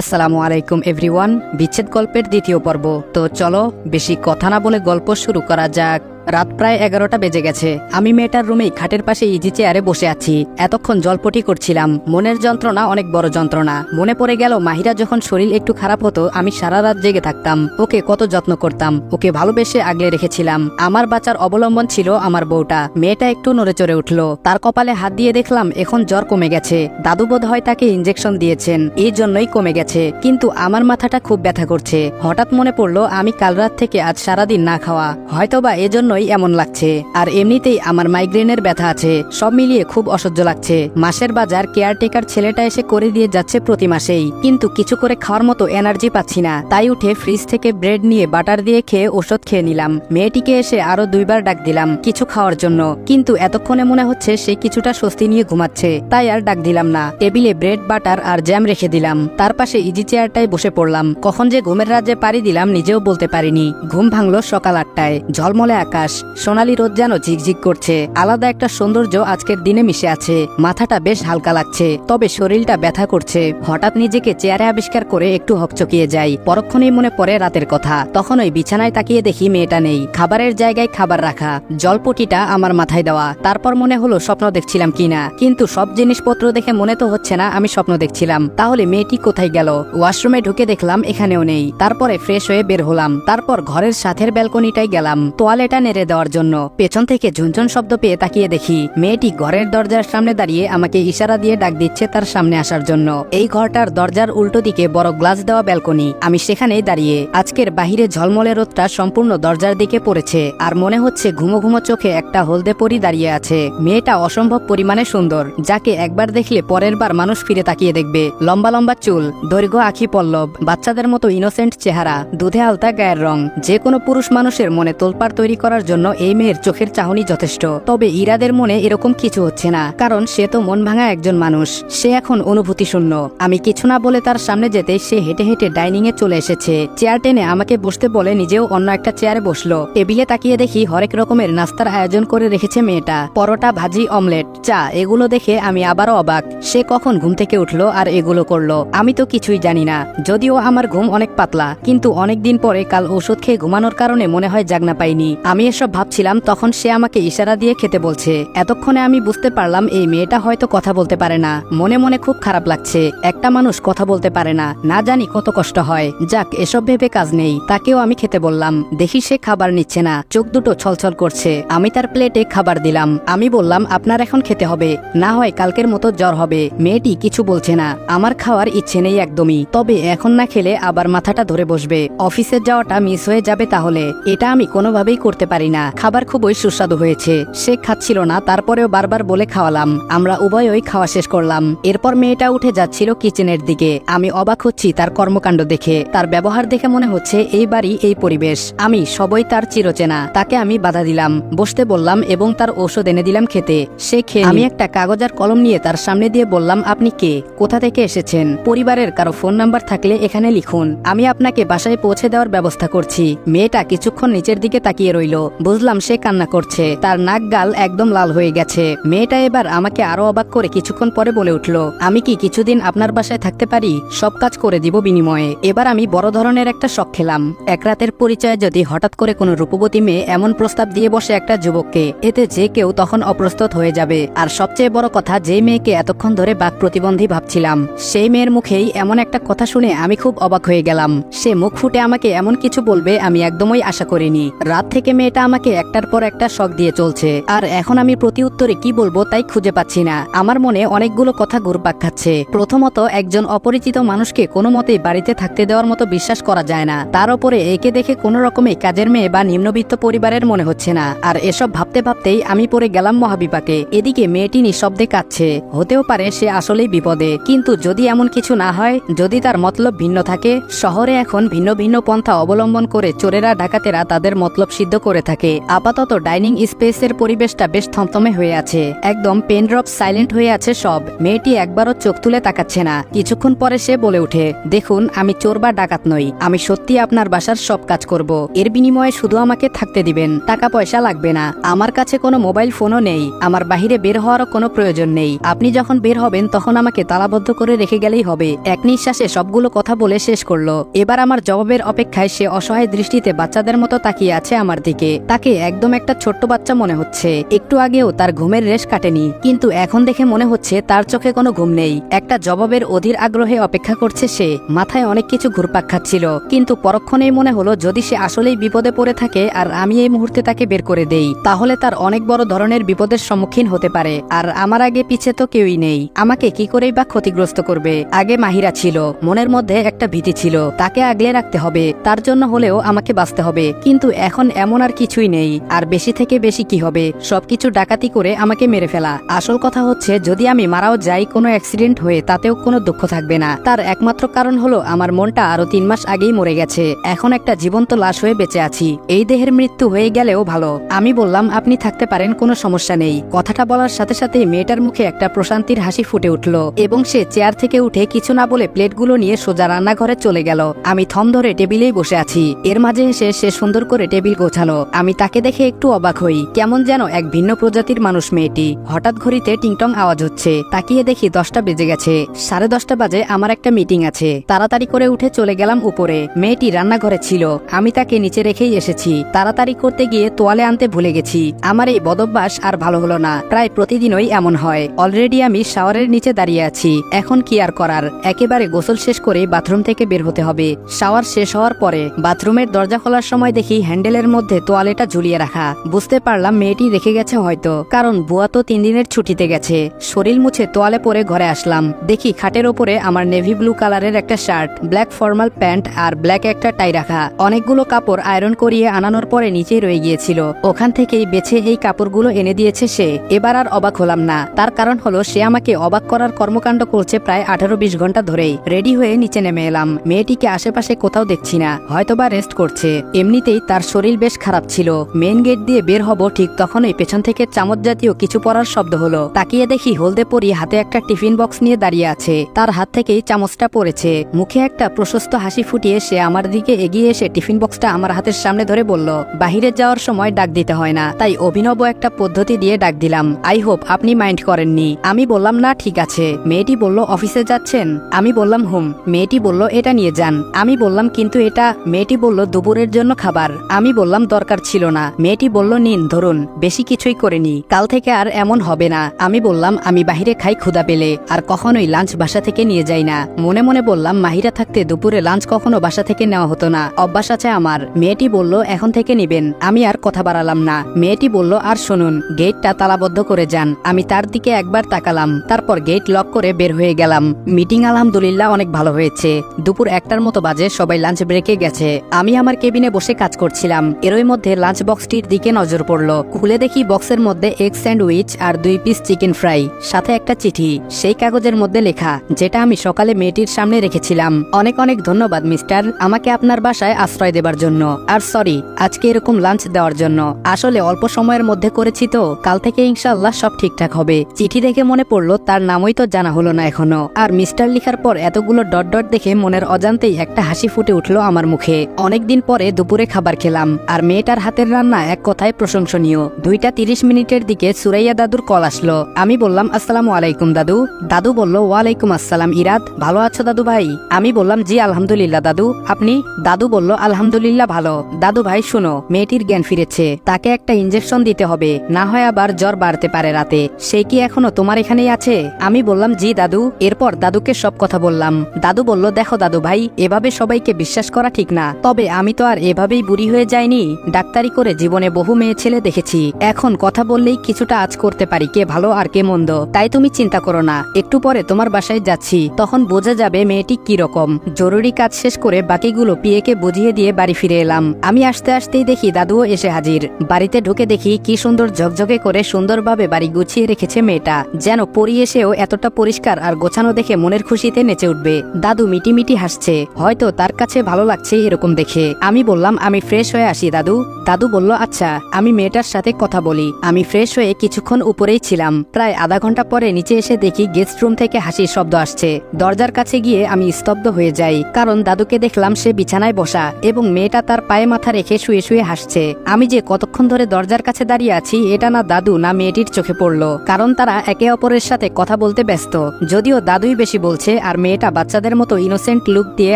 আসসালামু আলাইকুম, এভরিওয়ান। বিচ্ছেদ গল্পের দ্বিতীয় পর্ব। তো চলো, বেশি কথা না বলে গল্প শুরু করা যাক। রাত প্রায় এগারোটা বেজে গেছে। আমি মেয়েটার রুমেই খাটের পাশে ইজি চেয়ারে বসে আছি। এতক্ষণ জলপটি করছিলাম। মনের যন্ত্রণা অনেক বড় যন্ত্রণা। মনে পড়ে গেল মাহিরা যখন শরীর একটু খারাপ হতো, আমি সারা রাত জেগে থাকতাম। ওকে কত যত্ন করতাম। ওকে ভালোবেসে আগলে রেখেছিলাম। আমার বাচ্চার অবলম্বন ছিল আমার বউটা। মেয়েটা একটু নড়ে চড়ে উঠল। তার কপালে হাত দিয়ে দেখলাম এখন জ্বর কমে গেছে। দাদু বোধ হয় তাকে ইঞ্জেকশন দিয়েছেন। এই জন্যই কমে গেছে। কিন্তু আমার মাথাটা খুব ব্যথা করছে। হঠাৎ মনে পড়ল, আমি কাল রাত থেকে আজ সারাদিন না খাওয়া। হয়তোবা এজন্যই এমন লাগছে। আর এমনিতেই আমার মাইগ্রেনের ব্যথা আছে। সব মিলিয়ে খুব অসহ্য লাগছে। মাসের বাজার কেয়ারটেকার ছেলেটা এসে করে দিয়ে যাচ্ছে প্রতি মাসেই। কিন্তু কিছু করে খাওয়ার মতো এনার্জি পাচ্ছি না। তাই উঠে ফ্রিজ থেকে ব্রেড নিয়ে বাটার দিয়ে খেয়ে ওষুধ খেয়ে নিলাম। মেয়েটিকে এসে আরও দুইবার ডাক দিলাম কিছু খাওয়ার জন্য। কিন্তু এতক্ষণে মনে হচ্ছে সে কিছুটা স্বস্তি নিয়ে ঘুমাচ্ছে। তাই আর ডাক দিলাম না। টেবিলে ব্রেড বাটার আর জ্যাম রেখে দিলাম। তার পাশে ইজি চেয়ারটায় বসে পড়লাম। কখন যে ঘুমের রাজ্যে পাড়ি দিলাম নিজেও বলতে পারিনি। ঘুম ভাঙলো সকাল আটটায়। ঝলমলে আকাশ। সোনালি রোদ যেন ঝিকঝিক করছে। আলাদা একটা সৌন্দর্য আজকের দিনে মিশে আছে। মাথাটা বেশ হালকা লাগছে, তবে শরীরটা ব্যথা করছে। হঠাৎ নিজেকে চেয়ারে আবিষ্কার করে একটু হকচকিয়ে যাই। পরক্ষণেই মনে পড়ে রাতের কথা। তখন ওই বিছানায় তাকিয়ে দেখি মেয়েটা নেই। খাবারের জায়গায় খাবার রাখা। জলপটিটা আমার মাথায় দেওয়া। তারপর মনে হলো স্বপ্ন দেখছিলাম কিনা। কিন্তু সব জিনিসপত্র দেখে মনে তো হচ্ছে না আমি স্বপ্ন দেখছিলাম। তাহলে মেয়েটি কোথায় গেল? ওয়াশরুমে ঢুকে দেখলাম এখানেও নেই। তারপরে ফ্রেশ হয়ে বের হলাম। তারপর ঘরের সাথের ব্যালকনিটাই গেলাম। তোয়ালেটা নেড়ে দেওয়ার জন্য। পেছন থেকে ঝুনঝুন শব্দ পেয়ে তাকিয়ে দেখি, মেয়েটি ঘরের দরজার সামনে দাঁড়িয়ে আমাকে ইশারা দিয়ে ডাক দিচ্ছে তার সামনে আসার জন্য। এই ঘরটার দরজার উল্টো দিকে বড় গ্লাস দেওয়া ব্যালকনি। আমি সেখানেই দাঁড়িয়ে, আজকের বাহিরে ঝলমলে রোদটা সম্পূর্ণ দরজার দিকে পড়েছে, আর মনে হচ্ছে ঘুমো ঘুমো চোখে একটা হলদে পরি দাঁড়িয়ে আছে। মেয়েটা অসম্ভব পরিমাণে সুন্দর, যাকে একবার দেখলে পরের বার মানুষ ফিরে তাকিয়ে দেখবে। লম্বা লম্বা চুল, দৈর্ঘ্য আখি পল্লব, বাচ্চাদের মতো ইনোসেন্ট চেহারা, দুধে আলতা গায়ের রং, যে কোনো পুরুষ মানুষের মনে তোলপাড় তৈরি করার জন্য এই মেয়ের চোখের চাহনি যথেষ্ট। তবে ইরাদের মনে এরকম কিছু হচ্ছে না, কারণ সে তো মন ভাঙা একজন মানুষ। সে এখন অনুভূতি শূন্য আমি কিছু না বলে তার সামনে যেতে সে হেঁটে হেঁটে ডাইনিং এ চলে এসেছে। চেয়ার টেনে আমাকে বসতে বলে নিজেও অন্য একটা চেয়ারে বসল। টেবিলে তাকিয়ে দেখি হরেক রকমের নাস্তার আয়োজন করে রেখেছে মেয়েটা। পরোটা, ভাজি, অমলেট, চা, এগুলো দেখে আমি আবারও অবাক। সে কখন ঘুম থেকে উঠল আর এগুলো করল? আমি তো কিছুই জানি না। যদিও আমার ঘুম অনেক পাতলা, কিন্তু অনেক দিন পরে কাল ওষুধ খেয়ে ঘুমানোর কারণে মনে হয় জাগনা পাইনি। আমি এসব ভাবছিলাম, তখন সে আমাকে ইশারা দিয়ে খেতে বলছে, এতক্ষণে আমি বুঝতে পারলাম এই মেয়েটা হয়তো কথা বলতে পারে না। মনে মনে খুব খারাপ লাগছে, একটা মানুষ কথা বলতে পারে না। না জানি কত কষ্ট হয়। যাক, এসব ভেবে কাজ নেই। তাকেও আমি খেতে বললাম। দেখি সে খাবার নিচ্ছে না। চোখ দুটো ছলছল করছে। আমি তার প্লেটে খাবার দিলাম। আমি বললাম, আপনার এখন খেতে হবে। না হয় কালকের মতো জ্বর হবে। মেয়েটি কিছু বলছে না। আমার খাওয়ার ইচ্ছে নেই একদমই। তবে এখন না খেলে আবার মাথাটা ধরে বসবে। অফিসে যাওয়াটা মিস হয়ে যাবে তাহলে। এটা আমি কোনোভাবেই করতে পারি না। খাবার খুবই সুস্বাদু হয়েছে। সে খাচ্ছিল না, তারপরেও বারবার বলে খাওয়ালাম। আমরা উভয়ই খাওয়া শেষ করলাম। এরপর মেয়েটা উঠে যাচ্ছিল কিচেনের দিকে। আমি অবাক হচ্ছি তার কর্মকাণ্ড দেখে। তার ব্যবহার দেখে মনে হচ্ছে এই বাড়ি, এই পরিবেশ। আমি সবই তার চিরচেনা। তাকে আমি বাধা দিলাম। বসতে বললাম এবং তার ঔষধ এনে দিলাম খেতে। সে খেয়ে আমি একটা কাগজ আর কলম নিয়ে তার সামনে দিয়ে বললাম, আপনি কে? কোথা থেকে এসেছেন? পরিবারের কারও ফোন নাম্বার থাকলে এখানে লিখুন। আমি আপনাকে বাসায় পৌঁছে দেওয়ার ব্যবস্থা করছি। মেয়েটা কিছুক্ষণ নিচের দিকে তাকিয়ে রইল। বুঝলাম সে কান্না করছে। তার নাক গাল একদম লাল হয়ে গেছে। মেয়েটা এবার আমাকে আরও অবাক করে কিছুক্ষণ পরে বলে উঠল, আমি কি কিছুদিন আপনার বাসায় থাকতে পারি? সব কাজ করে দিব বিনিময়ে। এবার আমি বড় ধরনের একটা শখ খেলাম। এক রাতের পরিচয়ে যদি হঠাৎ করে কোনো রূপবতী মেয়ে এমন প্রস্তাব দিয়ে বসে একটা যুবককে, এতে যে কেউ তখন অপ্রস্তুত হয়ে যাবে। আর সবচেয়ে বড় কথা, যে মেয়েকে এতক্ষণ ধরে বাক প্রতিবন্ধী ভাবছিলাম, সেই মেয়ের মুখেই এমন একটা কথা শুনে আমি খুব অবাক হয়ে গেলাম। সে মুখ ফুটে আমাকে এমন কিছু বলবে আমি একদমই আশা করিনি। রাত থেকে মেয়েটা আমাকে একটার পর একটা শখ দিয়ে চলছে। আর এখন আমি প্রতি উত্তরে কি বলব তাই খুঁজে পাচ্ছি না। আমার মনে অনেকগুলো কথা ঘুরপাক খাচ্ছে। প্রথমত, একজন অপরিচিত মানুষকে কোনো মতেই বাড়িতে থাকতে দেওয়ার মতো বিশ্বাস করা যায় না। তার উপরে একে দেখে কোনো রকমে কাজের মেয়ে বা নিম্নবিত্ত পরিবারের মনে হচ্ছে না। আর এসব ভাবতে ভাবতেই আমি পরে গেলাম মহাবিপাকে। এদিকে মেয়েটি নিঃশব্দে কাঁদছে। হতেও পারে সে আসলেই বিপদে। কিন্তু যদি এমন কিছু না হয়, যদি তার মতলব ভিন্ন থাকে, শহরে এখন ভিন্ন ভিন্ন পন্থা অবলম্বন করে চোরেরা, ডাকাতেরা তাদের মতলব সিদ্ধ করে করে থাকে। আপাতত ডাইনিং স্পেসের পরিবেশটা বেশ থমথমে হয়ে আছে। একদম পেন ড্রপ সাইলেন্ট হয়ে আছে সব। মেয়েটি একবারও চোখ তুলে তাকাচ্ছে না। কিছুক্ষণ পরে সে বলে ওঠে, দেখুন, আমি চোর বা ডাকাত নই। আমি সত্যি আপনার বাসার সব কাজ করব। এর বিনিময়ে শুধু আমাকে থাকতে দিবেন। টাকা পয়সা লাগবে না। আমার কাছে কোনো মোবাইল ফোনও নেই। আমার বাহিরে বের হওয়ারও কোনো প্রয়োজন নেই। আপনি যখন বের হবেন, তখন আমাকে তালাবদ্ধ করে রেখে গেলেই হবে। এক নিঃশ্বাসে সবগুলো কথা বলে শেষ করল। এবার আমার জবাবের অপেক্ষায় সে অসহায় দৃষ্টিতে বাচ্চাদের মতো তাকিয়ে আছে আমার দিকে। তাকে একদম একটা ছোট্ট বাচ্চা মনে হচ্ছে। একটু আগেও তার ঘুমের রেশ কাটেনি, কিন্তু এখন দেখে মনে হচ্ছে তার চোখে কোনো ঘুম নেই। একটা জবাবের অধীর আগ্রহে অপেক্ষা করছে সে, মাথায় অনেক কিছু ঘুরপাক খাচ্ছিল, কিন্তু পরক্ষণেই মনে হলো যদি সে আসলেই বিপদে পড়ে থাকে আর আমি এই মুহূর্তে তাকে বের করে দেই, তাহলে তার অনেক বড় ধরনের বিপদের সম্মুখীন হতে পারে। আর আমার আগে পিছে তো কেউই নেই। আমাকে কি করেই বা ক্ষতিগ্রস্ত করবে? আগে মাহিরা ছিল, মনের মধ্যে একটা ভীতি ছিল, তাকে আগলে রাখতে হবে, তার জন্য হলেও আমাকে বাঁচতে হবে। কিন্তু এখন এমন আর কিছুই নেই। আর বেশি থেকে বেশি কি হবে? সবকিছু ডাকাতি করে আমাকে মেরে ফেলা। আসল কথা হচ্ছে, যদি আমি মারাও যাই কোনো অ্যাক্সিডেন্ট হয়ে, তাতেও কোনো দুঃখ থাকবে না। তার একমাত্র কারণ হলো, আমার মনটা আরও তিন মাস আগেই মরে গেছে। এখন একটা জীবন্ত লাশ হয়ে বেঁচে আছি। এই দেহের মৃত্যু হয়ে গেলেও ভালো। আমি বললাম, আপনি থাকতে পারেন, কোনো সমস্যা নেই। কথাটা বলার সাথে সাথে মেয়েটার মুখে একটা প্রশান্তির হাসি ফুটে উঠল এবং সে চেয়ার থেকে উঠে কিছু না বলে প্লেটগুলো নিয়ে সোজা রান্নাঘরে চলে গেল। আমি থম ধরে টেবিলেই বসে আছি। এর মাঝে এসে সে সুন্দর করে টেবিল গোছালো। আমি তাকে দেখে একটু অবাক হই, কেমন যেন এক ভিন্ন প্রজাতির মানুষ মেয়েটি। হঠাৎ ঘড়িতে টিংটং আওয়াজ হচ্ছে। তাকিয়ে দেখি দশটা বেজে গেছে। সাড়ে দশটা বাজে আমার একটা মিটিং আছে। তাড়াতাড়ি করে উঠে চলে গেলাম উপরে। মেয়েটি রান্নাঘরে ছিল। আমি তাকে নিচে রেখেই এসেছি। তাড়াতাড়ি করতে গিয়ে তোয়ালে আনতে ভুলে গেছি। আমার এই বদভ্যাস আর ভালো হলো না। প্রায় প্রতিদিনই এমন হয়। অলরেডি আমি শাওয়ারের নিচে দাঁড়িয়ে আছি। এখন কি আর করার? একেবারে গোসল শেষ করে বাথরুম থেকে বের হতে হবে। শাওয়ার শেষ হওয়ার পরে বাথরুমের দরজা খোলার সময় দেখি হ্যান্ডেলের মধ্যে তোয়ালেটা ঝুলিয়ে রাখা। বুঝতে পারলাম মেয়েটি রেখে গেছে হয়তো। কারণ বুয়া তো তিন দিনের ছুটিতে গেছে। শরীর মুছে তোয়ালে পরে ঘরে আসলাম। দেখি খাটের ওপরে আমার নেভি ব্লু কালারের একটা শার্ট, ব্ল্যাক ফর্মাল প্যান্ট আর ব্ল্যাক একটা টাই রাখা। অনেকগুলো কাপড় আয়রন করিয়ে আনানোর পরে নিচেই রয়ে গিয়েছিল। ওখান থেকেই বেছে এই কাপড়গুলো এনে দিয়েছে সে। এবার আর অবাক হলাম না। তার কারণ হলো সে আমাকে অবাক করার কর্মকাণ্ড করছে প্রায় আঠারো বিশ ঘণ্টা ধরেই। রেডি হয়ে নিচে নেমে এলাম। মেয়েটিকে আশেপাশে কোথাও দেখছি না। হয়তোবা রেস্ট করছে। এমনিতেই তার শরীর বেশ খারাপ ছিল। মেন গেট দিয়ে বের হব ঠিক তখনই পেছন থেকে চামচ জাতীয় কিছু পড়ার শব্দ হলো। তাকিয়ে দেখি হলদে পরি হাতে একটা টিফিন বক্স নিয়ে দাঁড়িয়ে আছে। তার হাত থেকেই চামচটা পড়েছে। মুখে একটা প্রশস্ত হাসি ফুটিয়ে সে আমার দিকে এগিয়ে এসে টিফিন বক্সটা আমার হাতের সামনে ধরে বলল, বাহিরে যাওয়ার সময় ডাক দিতে হয় না। তাই অভিনব একটা পদ্ধতি দিয়ে ডাক দিলাম, আই হোপ আপনি মাইন্ড করেননি। আমি বললাম, না, ঠিক আছে। মেয়েটি বলল, অফিসে যাচ্ছেন? আমি বললাম, হুম। মেয়েটি বলল, এটা নিয়ে যান। আমি বললাম, কিন্তু এটা? মেয়েটি বলল, দুপুরের জন্য খাবার। আমি বললাম, দরকার ছিল না। মেয়েটি বলল, নিন, ধরুন, বেশি কিছুই করেনি। কাল থেকে আর এমন হবে না। আমি বললাম, আমি বাহিরে খাই ক্ষুদা পেলে, আর কখনোই লাঞ্চ বাসা থেকে নিয়ে যাই না। মনে মনে বললাম, মাহিরা থাকতে দুপুরে লাঞ্চ কখনো বাসা থেকে নেওয়া হতো না। অভ্যাস আছে আমার। মেয়েটি বলল, এখন থেকে নিবেন। আমি আর কথা বাড়ালাম না। মেয়েটি বলল, আর শুনুন, গেটটা তালাবদ্ধ করে যান। আমি তার দিকে একবার তাকালাম। তারপর গেট লক করে বের হয়ে গেলাম। মিটিং আলহামদুলিল্লাহ অনেক ভালো হয়েছে। দুপুর একটার মতো বাজে, সবাই লাঞ্চ ব্রেকে গেছে। আমি আমার কেবিনে বসে কাজ করছিলাম। এরই মধ্যে লাঞ্চ বক্সটির দিকে নজর পড়ল। খুলে দেখি বক্সের মধ্যে এগ স্যান্ডউইচ আর দুই পিস চিকেন ফ্রাই, সাথে একটা চিঠি। সেই কাগজের মধ্যে লেখা, যেটা আমি সকালে মেয়েটির সামনে রেখেছিলাম। অনেক অনেক ধন্যবাদ, মিস্টার। আমাকে আপনার বাসায় আশ্রয় দেবার জন্য। আর সরি, আজকে এরকম লাঞ্চ দেওয়ার জন্য। আসলে অল্প সময়ের মধ্যে করেছি তো। কাল থেকে ইনশাল্লাহ সব ঠিকঠাক হবে। চিঠি দেখে মনে পড়ল, তার নামই তো জানা হলো না এখনও। আর মিস্টার লিখার পর এতগুলো ডট ডট দেখে মনের অজান্তেই একটা হাসি ফুটে উঠল আমার মুখে। অনেকদিন পরে দুপুরে খাবার খেলাম, আর মেয়েটার হাতের রান্না এক কথায় প্রশংসনীয়। দুইটা তিরিশ মিনিটের দিকে সুরাইয়া দাদুর কল আসলো। আমি বললাম, আসসালামু আলাইকুম দাদু। দাদু বলল, ওয়ালাইকুম আসসালাম ইরাদ, ভালো আছো দাদু ভাই? আমি বললাম, জি, আলহামদুলিল্লাহ দাদু। আপনি? দাদু বলল, আলহামদুলিল্লাহ ভালো। দাদু ভাই, শোনো, মেয়েটির জ্ঞান ফিরেছে। তাকে একটা ইঞ্জেকশন দিতে হবে, না হয় আবার জ্বর বাড়তে পারে রাতে। সে কি এখনও তোমার এখানেই আছে? আমি বললাম, জি, দাদু। এরপর দাদুকে সব কথা বললাম। দাদু বলল, দেখো দাদু ভাই, এভাবে সবাইকে বিশ্বাস করা ঠিক না। তবে আমি তো আর এভাবেই বুড়ি হয়ে যাইনি। ডাক্তারি করে জীবনে বহু মেয়ে ছেলে দেখেছি। এখন কথা বললেই কিছুটা আজ করতে পারি, কে ভালো আর কে মন্দ। তাই তুমি চিন্তা করো না। একটু পরে তোমার বাসায় যাচ্ছি। তখন বোঝা যাবে মেয়েটি কি রকম। জরুরি কাজ শেষ করে বাকিগুলো পিয়েকে বুঝিয়ে দিয়ে বাড়ি ফিরে এলাম। আমি আসতে আসতেই দেখি দাদুও এসে হাজির। বাড়িতে ঢুকে দেখি কি সুন্দর ঝকঝকে করে সুন্দরভাবে বাড়ি গুছিয়ে রেখেছে মেয়েটা। যেন পরি এসেও এতটা পরিষ্কার আর গোছানো দেখে মনের খুশিতে নেচে উঠবে। দাদু মিটি মিটি হাসছে। হয়তো তার কাছে ভালো লাগছে এরকম দেখে। আমি বললাম, আমি ফ্রেশ হয়ে আসি, দাদু। দাদু বলল আচ্ছা আমি মেয়েটার সাথে কথা বলি। আমি ফ্রেশ হয়ে কিছুক্ষণ উপরেই ছিলাম। প্রায় আধা ঘণ্টা পরে নিচে এসে দেখি গেস্ট রুম থেকে হাসির শব্দ আসছে। দরজার কাছে গিয়ে আমি স্তব্ধ হয়ে যাই, কারণ দাদুকে দেখলাম সে বিছানায় বসা এবং মেয়েটা তার পায়ে মাথা রেখে শুয়ে শুয়ে হাসছে। আমি যে কতক্ষণ ধরে দরজার কাছে দাঁড়িয়ে আছি, এটা না দাদু না মেয়েটির চোখে পড়ল, কারণ তারা একে অপরের সাথে কথা বলতে ব্যস্ত। যদিও দাদুই বেশি বলছে, আর মেয়েটা বাচ্চাদের মতো ইনোসেন্ট লুক দিয়ে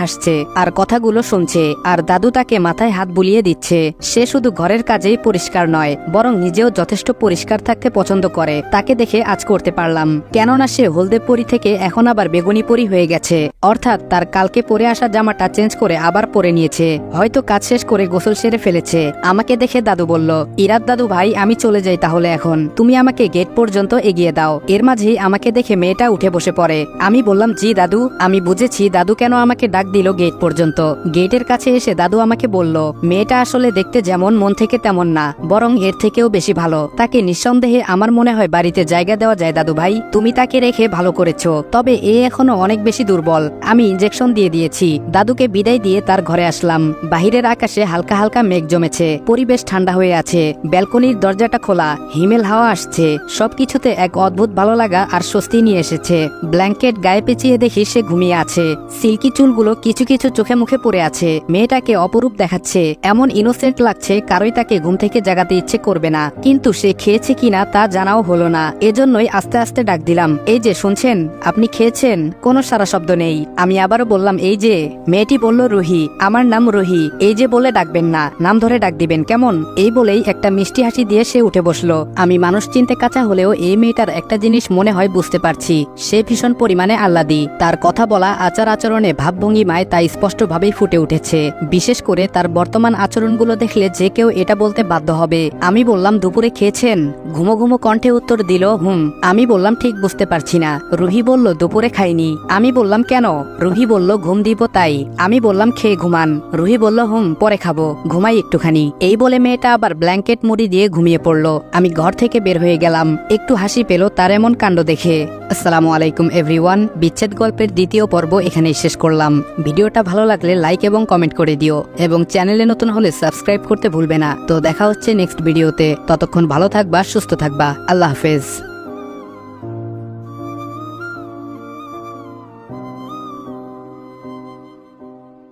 হাসছে, আর কথাগুলো শুনছে, আর দাদু তাকে মাথায় হাত বুলিয়ে দিচ্ছে। সে শুধু ঘরের কাজেই পরিষ্কার নয়, বরং নিজেও যথেষ্ট পরিষ্কার থাকতে পছন্দ করে। তাকে দেখে আজ করতে পারলাম। কেননা সে হলদেবপুরি থেকে এখন আবার বেগুনিপুরি হয়ে গেছে। অর্থাৎ তার কালকে পরে আসা জামাটা চেঞ্জ করে আবার পরে নিয়েছে। হয়তো কাজ শেষ করে গোসল সেরে ফেলেছে। আমাকে দেখে দাদু বলল ইরাত দাদু ভাই, আমি চলে যাই তাহলে এখন। তুমি আমাকে গেট পর্যন্ত এগিয়ে দাও। এর মাঝেই আমাকে দেখে মেয়েটা উঠে বসে পড়ে। আমি বললাম, জি দাদু, আমি বুঝেছি দাদু কেন আমাকে ডাক দিল গেট পর্যন্ত। গেটের কাছে এসে দাদু আমাকে বলল, মেয়েটা আসলে দেখতে যেমন মন থেকে তেমন না, বরং এর থেকেও বেশি ভালো। তাকে নিঃসন্দেহে আমার মনে হয় বাড়িতে জায়গা দেওয়া যায়, দাদু ভাই। তুমি তাকে রেখে ভালো করেছ, তবে এ এখনও অনেক বেশি দুর্বল। আমি ইঞ্জেকশন দিয়ে দিয়েছি। দাদুকে বিদায় দিয়ে তার ঘরে আসলাম। বাহিরের আকাশে হালকা হালকা মেঘ জমেছে। পরিবেশ ঠান্ডা হয়ে আছে। ব্যালকনির দরজাটা খোলা। হিমেল হাওয়া আসছে। সবকিছুতে এক অদ্ভুত ভালো লাগা আর স্বস্তি নিয়ে এসেছে। ব্ল্যাঙ্কেট গায়ে পেঁচিয়ে দেখি সে ঘুমিয়ে আছে। সিল্কি চুলগুলো কিছু কিছু চোখে মুখে পড়ে আছে। মেয়েটাকে অপরূপ দেখাচ্ছে। এমন ইনোসেন্ট লাগছে কারোই তাকে ঘুম থেকে জাগাতে ইচ্ছে করবে না। কিন্তু সে খেয়েছে কিনা তা জানাও হলো না। এজন্যই আস্তে আস্তে ডাক দিলাম। এই যে, শুনছেন? আপনি খেয়েছেন? কোনো সারা শব্দ নেই। আমি আবারও বললাম, এই যে, মেয়েটি বলল, রুহি। আমার নাম রুহি। এই যে বলে ডাকবেন না। নাম ধরে ডাক দিবেন কেমন? এই বলেই একটা মিষ্টি হাসি দিয়ে সে উঠে বসল। আমি মানুষ চিনতে কাঁচা হলেও এই মেয়েটার একটা জিনিস মনে হয় বুঝতে পারছি। সে ভীষণ পরিমাণে আহ্লাদি। তার কথা বলা, আচার আচরণে ভাবভঙ্গিমায় তা স্পষ্টভাবেই ফুটে উঠেছে। বিশেষ করে তার বর্তমান আচরণগুলো দেখলে যে কেউ এটা বলতে বাধ্য হবে। আমি বললাম, দুপুরে খেয়েছেন? ঘুমো ঘুমো কণ্ঠে উত্তর দিল, হুম। আমি বললাম, ঠিক, বুঝতে পারছি না। রুহি বলল, দুপুরে খাইনি। আমি বললাম, কেন? রুহি বলল, ঘুম দিব তাই। আমি বললাম, খেয়ে ঘুমান। রুহি বলল, হুম, পরে খাব। ঘুমাই একটুখানি। এই বলে মেয়েটা আবার ব্ল্যাঙ্কেট মুড়ি দিয়ে ঘুমিয়ে পড়ল। আমি ঘর থেকে বের হয়ে গেলাম। একটু হাসি পেল তার এমন কাণ্ড দেখে। আসসালামু আলাইকুম, এভরিওয়ান। বিচ্ছেদ গল্পের দ্বিতীয় পর্ব এখানেই শেষ করলাম। ভিডিওটা ভালো লাগলে লাইক এবং কমেন্ট করে দিও। এবং চ্যানেলে নতুন হলে সাবস্ক্রাইব করতে ভুলবে না। তো দেখা হচ্ছে নেক্সট ভিডিওতে ততক্ষণ ভালো থাকবা, সুস্থ থাকবা। আল্লাহ হাফেজ।